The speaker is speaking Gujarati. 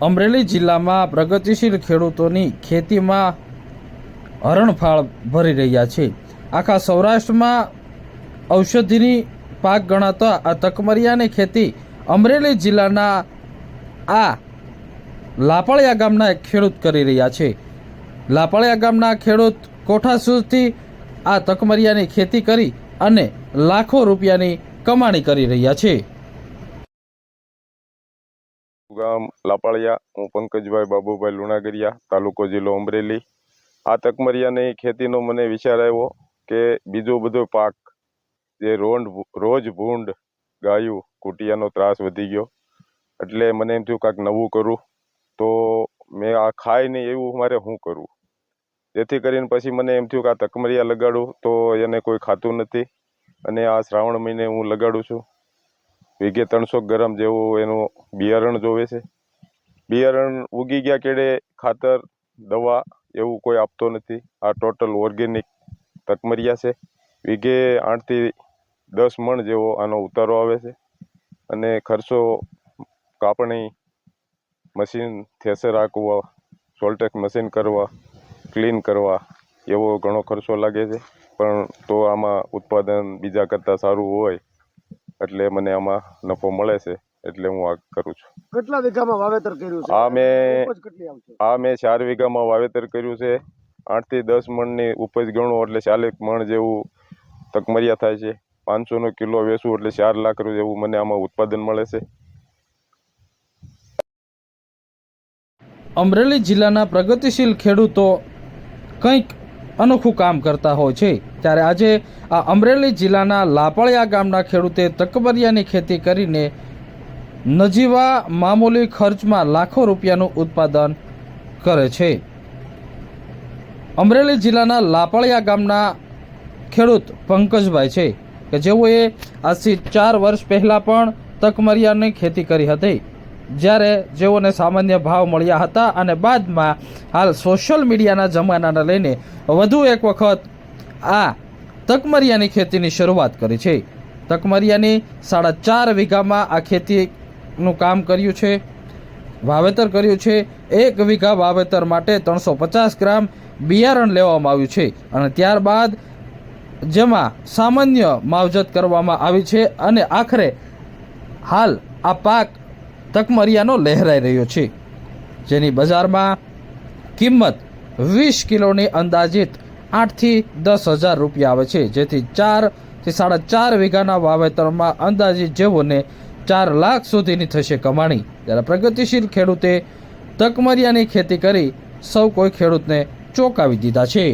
અમરેલી જિલ્લામાં પ્રગતિશીલ ખેડૂતોની ખેતીમાં હરણફાળ ભરી રહ્યા છે. આખા સૌરાષ્ટ્રમાં ઔષધિની પાક ગણાતા આ તકમરિયાની ખેતી અમરેલી જિલ્લાના આ લાપળિયા ગામના એક ખેડૂત કરી રહ્યા છે. લાપળિયા ગામના ખેડૂત કોઠાસૂરથી આ તકમરિયાની ખેતી કરી અને લાખો રૂપિયાની કમાણી કરી રહ્યા છે. ગામ, લાપાળિયા, હું પંકજભાઈ બાબુભાઈ લુણાગરિયા, તાલુકો જિલ્લો અમરેલી. આ તકમરિયાની ખેતીનો મને વિચાર આવ્યો કે બીજો બધો પાક, જે રોંડ રોજ ભૂંડ, ગાયું, કુટિયાનો ત્રાસ વધી ગયો. એટલે મને એમ થયું કાંઈક નવું કરું. તો મેં આ ખાય નહીં એવું મારે શું કરવું જેથી કરીને પછી મને એમ થયું કે આ તકમરિયા લગાડું તો એને કોઈ ખાતું નથી. અને આ શ્રાવણ મહિને હું લગાડું છું. વીઘે ત્રણસો ગ્રામ જેવું એનું બિયારણ જોવે છે. બિયારણ ઉગી ગયા કેડે ખાતર, દવા એવું કોઈ આપતો નથી. આ ટોટલ ઓર્ગેનિક તકમરિયા છે. વીઘે આઠથી દસ મણ જેવો આનો ઉતારો આવે છે. અને ખર્ચો કાપણી મશીન થેસર હાંકવા, સોલ્ટેક મશીન કરવા, ક્લીન કરવા એવો ઘણો ખર્ચો લાગે છે. પણ તો આમાં ઉત્પાદન બીજા કરતાં સારું હોય એટલે મને આમાં નફો મળે છે એટલે હું આ કરું છું. કેટલા વીઘામાં વાવેતર કર્યું છે? આ મેં- આ મેં ચાર વીઘામાં વાવેતર કર્યું છે. આઠથી દસ મણની ઉપજ ગણો એટલે ચાલીસ મણ જેવું તકમરિયા થાય છે. પાંચસોનો કિલો વેચું એટલે ચાર લાખ રૂપિયા જેવું મને આમાં ઉત્પાદન મળે છે. અમરેલી જિલ્લાના પ્રગતિશીલ ખેડૂતો કંઈક અનોખું કામ કરતા હોય છે. ત્યારે આજે આ અમરેલી જિલ્લાના લાપળિયા ગામના ખેડૂતે તકબરિયાની ખેતી કરીને નજીવા મામૂલી ખર્ચમાં લાખો રૂપિયાનું ઉત્પાદન કરે છે. અમરેલી જિલ્લાના લાપળિયા ગામના ખેડૂત પંકજભાઈ છે કે જેઓએ આજથી ચાર વર્ષ પહેલાં પણ તકમરિયાની ખેતી કરી હતી. જ્યારે જેઓને સામાન્ય ભાવ મળ્યા હતા અને બાદમાં હાલ સોશિયલ મીડિયાના જમાનાને લઈને વધુ એક વખત આ તકમરિયાની ખેતીની શરૂઆત કરી છે. તકમરિયાની સાડા ચાર વીઘામાં આ ખેતીનું કામ કર્યું છે. વાવેતર કર્યું છે. એક વીઘા વાવેતર માટે ત્રણસો પચાસ ગ્રામ બિયારણ લેવામાં આવ્યું છે અને ત્યારબાદ જેમાં સામાન્ય માવજત કરવામાં આવી છે અને આખરે હાલ આ પાક તકમરિયાનો લહેરાઈ રહ્યો છે. જેની બજારમાં કિંમત વીસ કિલોની અંદાજિત આઠથી દસ હજાર રૂપિયા આવે છે. જેથી ચારથી સાડા ચાર વીઘાના વાવેતરમાં અંદાજે જેઓને ચાર લાખ સુધીની થશે કમાણી. ત્યારે પ્રગતિશીલ ખેડૂતે તકમરિયાની ખેતી કરી સૌ કોઈ ખેડૂતને ચોંકાવી દીધા છે.